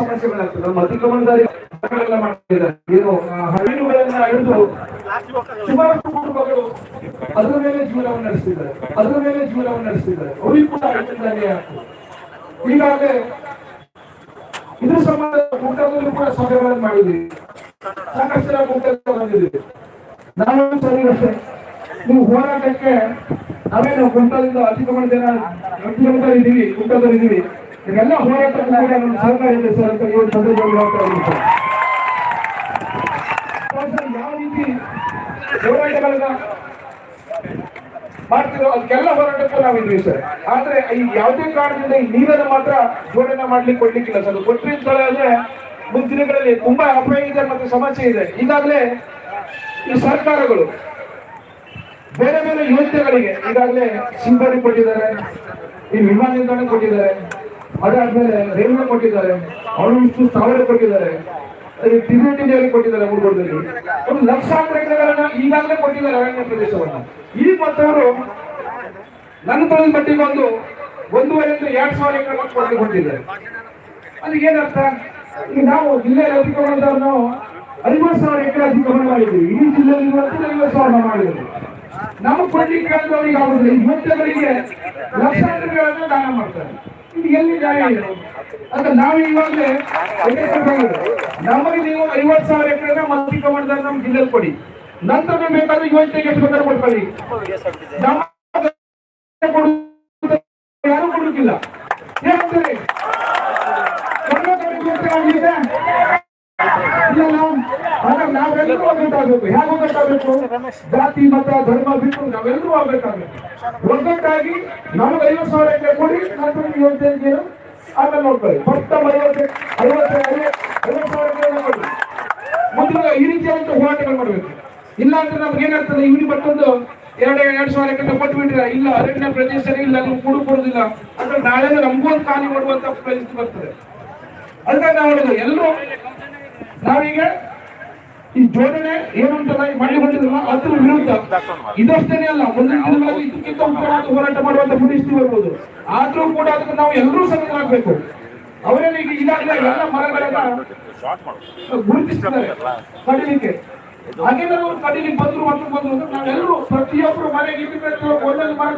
ಸಮಸ್ಯೆಗಳಾಗ್ತದೆ. ನಮ್ಮ ಅತಿಕ್ರಮಣದಾರಿ ಮಾಡ್ತಿದ್ದಾರೆ. ಏನು ಹಳ್ಳಿಗಳನ್ನ ಹಿಡಿದು ಸುಮಾರು ಕುಟುಂಬಗಳು ಅದರ ಮೇಲೆ ಜೀವನವನ್ನು ನಡೆಸ್ತಿದ್ದಾರೆ. ಅದರ ಮೇಲೆ ಜೀವನವನ್ನು ನಡೆಸ್ತಿದ್ದಾರೆ. ಅವರಿಗೂ ಕೂಡ ಆಗ್ತದೆ. ಈಗಾಗಲೇ ಇದ್ರ ಸಂಬಂಧ ಕುಟುಂಬದಲ್ಲೂ ಕೂಡ ಸಭೆಗಳನ್ನು ಮಾಡಿದ್ವಿ ಸಾಕಷ್ಟು ಜನ ಕುಟುಂಬ ಬಂದಿದ್ದೀವಿ. ನಾನು ಸರಿ ಅಷ್ಟೇ. ನೀವು ಹೋರಾಟಕ್ಕೆ ನಾವೇನು ಕುಂಟದಿಂದ ಅತಿಕ್ರಮಣ ಜನ ಅತಿಕ್ರಮದಲ್ಲಿ ಇದ್ದೀವಿ ಕುಂಟದಲ್ಲಿ ಇದ್ದೀವಿ ಇದೆಲ್ಲ ಹೋರಾಟಕ್ಕೂ ಕೂಡ ನಮ್ಮ ಸಹಕಾರ ಇದೆ ಸರ್ ಅಂತ ಇವತ್ತು ಸಂದರ್ಭದಲ್ಲಿ ಸರ್. ಯಾವ ರೀತಿ ಹೋರಾಟಗಳನ್ನ ಮಾಡ್ತಿರೋ ಅದಕ್ಕೆಲ್ಲ ಹೋರಾಟಕ್ಕೂ ನಾವಿದ್ವಿ ಸರ್. ಆದ್ರೆ ಈ ಯಾವುದೇ ಕಾರಣದಿಂದ ಈ ನೀರನ್ನು ಮಾತ್ರ ಜೋಡಣೆ ಮಾಡ್ಲಿಕ್ಕೆ ಕೊಡ್ಲಿಕ್ಕಿಲ್ಲ ಸರ್. ಕೊಟ್ಟರೆ ಅಂದ್ರೆ ಮುಂದಿನ ದಿನಗಳಲ್ಲಿ ತುಂಬಾ ಅಪಾಯ ಇದೆ ಮತ್ತೆ ಸಮಸ್ಯೆ ಇದೆ. ಈಗಾಗಲೇ ಈ ಸರ್ಕಾರಗಳು ಬೇರೆ ಬೇರೆ ಯೋಜನೆಗಳಿಗೆ ಈಗಾಗಲೇ ಸಿಂಪಡಿ ಕೊಟ್ಟಿದ್ದಾರೆ, ಈ ವಿಮಾನ ನಿಲ್ದಾಣ ಕೊಟ್ಟಿದ್ದಾರೆ ಅದಾದ್ಮೇಲೆ ರೈಲ್ವೆ ಕೊಟ್ಟಿದ್ದಾರೆ. ಅವರು ಇಷ್ಟು ಸಾವಿರ ಕೊಟ್ಟಿದ್ದಾರೆ. ಟಿಬೇಟಿನಲ್ಲಿ ಕೊಟ್ಟಿದ್ದಾರೆ ಮುರುಗೋಡದಲ್ಲಿ ಒಂದು ಲಕ್ಷಾಂತರ ಎಕರೆಗಳನ್ನ ಈಗಾಗಲೇ ಕೊಟ್ಟಿದ್ದಾರೆ ಅರಣ್ಯ ಪ್ರದೇಶವನ್ನ. ಈ ಮತ್ತವರು ನನ್ನ ತೊಳೆದ ಬಟ್ಟಿ ಒಂದು ಒಂದೂವರೆಯಿಂದ ಎರಡ್ ಸಾವಿರ ಎಕರೆ ಕೊಟ್ಟು ಕೊಟ್ಟಿದ್ದಾರೆ. ಅಲ್ಲಿ ಏನರ್ಥ? ಈಗ ನಾವು ಜಿಲ್ಲೆಯಲ್ಲಿ ಅಧಿಕಾರ ನಾವು ಐವತ್ತು ಸಾವಿರ ಎಕರೆ ಅಧಿಕಾರ ಮಾಡಿದ್ವಿ ಇಡೀ ಜಿಲ್ಲೆಯಲ್ಲಿ ಇವತ್ತು ಐವತ್ತು ಸಾವಿರ ಮಾಡಿದ್ವಿ ನಮಗೆ ಕೊಡ್ಲಿಕ್ಕೆ ಆಗುದಿಲ್ಲ. ಈ ಮತ್ತೆ ಲಕ್ಷಾಂತರಗಳನ್ನು ದಾನ ಮಾಡ್ತಾರೆ. ಇದು ಎಲ್ಲಿ ನ್ಯಾಯ ಇದೆ ಅಂತ ನಾವು ಇವಾಗಲೇ ನಮಗೆ ನೀವು ಐವತ್ತು ಸಾವಿರ ಎಕರೆ ಅತಿಕ್ರಮಣದಲ್ಲಿ ನಮ್ಮ ಜಿಲ್ಲೆಯಲ್ಲಿ ಕೊಡಿ. ನಂತರ ಬೇಕಾದ್ರೆ ಯೋಜನೆಗೆ ಎಷ್ಟು ಬೇಕಾದ್ರೆ ಕೊಡ್ಕೊಳ್ಳಿ ಯಾರು ಕೊಡುತ್ತಿಲ್ಲ ಏನಂತಾರೆ ಕರ್ನಾಟಕ ಹಾಗಾಗಿ ನಾವೆಲ್ಲರೂ ಒಗ್ಗಟ್ಟಾಗಬೇಕು ಹೇಗೆ ಒಗ್ಗಟ್ಟಾಗಬೇಕು ಜಾತಿ, ಮತ, ಧರ್ಮ ಬಿಟ್ಟು ನಾವೆಲ್ಲರೂ ಆಗ್ಬೇಕಾಗಬೇಕು. ಒಗ್ಗಟ್ಟಾಗಿ ನಮಗೆ ಐವತ್ತು ಸಾವಿರ ಎಕರೆ ಕೊಡಿ ನಂತರ ಯೋಜನೆ ಆಮೇಲೆ ನೋಡ್ಕೊಳ್ಳಿ. ಫಸ್ಟ್ ಐವತ್ತು ಐವತ್ತು ಐವತ್ತು ಸಾವಿರ ಎಕರೆ ಮುಂದಿನ ಈ ರೀತಿಯಾದಂತ ಹೋರಾಟಗಳು ಮಾಡಬೇಕು. ಇಲ್ಲ ಅಂದ್ರೆ ನಮ್ಗೆ ಏನಾಗ್ತದೆ? ಇವ್ರಿ ಮತ್ತೊಂದು ಎರಡು ಎರಡು ಸಾವಿರ ಎಕರೆ ಕೊಟ್ಬಿಟ್ರೆ ಇಲ್ಲ, ಅರಣ್ಯ ಪ್ರದೇಶ ಇಲ್ಲ ನೀವು ಕೂಡ ಕೊಡೋದಿಲ್ಲ. ಅಂದ್ರೆ ನಾಳೆ ನಮಗೂ ಒಂದು ಖಾಲಿ ಮಾಡುವಂತ ಪರಿಸ್ಥಿತಿ ಬರ್ತದೆ. ಅದಕ್ಕೆ ನಾವು ಎಲ್ಲರೂ ನಾವೀಗ ಈ ಜೋಡಣೆ ಏನುಂಟಲ್ಲ ಈ ಮಾಡಿ ಬಂದಿದ್ರಲ್ಲ ಅದ್ರ ವಿರುದ್ಧ. ಇದಷ್ಟೇ ಅಲ್ಲ ಮುಂದಿನ ದಿನಗಳಲ್ಲಿ ಇದಕ್ಕಿಂತ ಉತ್ತಮವಾದ ಹೋರಾಟ ಮಾಡುವಂತ ಪರಿಸ್ಥಿತಿ ಬರ್ಬೋದು ಆದ್ರೂ ಕೂಡ ಅದಕ್ಕೆ ನಾವು ಎಲ್ಲರೂ ಸನ್ನದ್ಧರಾಗಬೇಕು. ಅವರೇನು ಈಗ ಈಗಾಗಲೇ ಎಲ್ಲ ಮರಗಳೆಲ್ಲ ಗುರುತಿಸ್ತಾರೆ ಕಡಿಲಿಕ್ಕೆ. ಹಾಗೆ ನಾವು ಕಡಿಲಿಕ್ಕೆ ಬಂದ್ರು ಅಂತ ಬಂದ್ರು ಅಂದ್ರೆ ನಾವೆಲ್ಲರೂ ಪ್ರತಿಯೊಬ್ಬರು ಮನೆಗೆ ಇರಬೇಕು ಒಂದೊಂದು ಮರ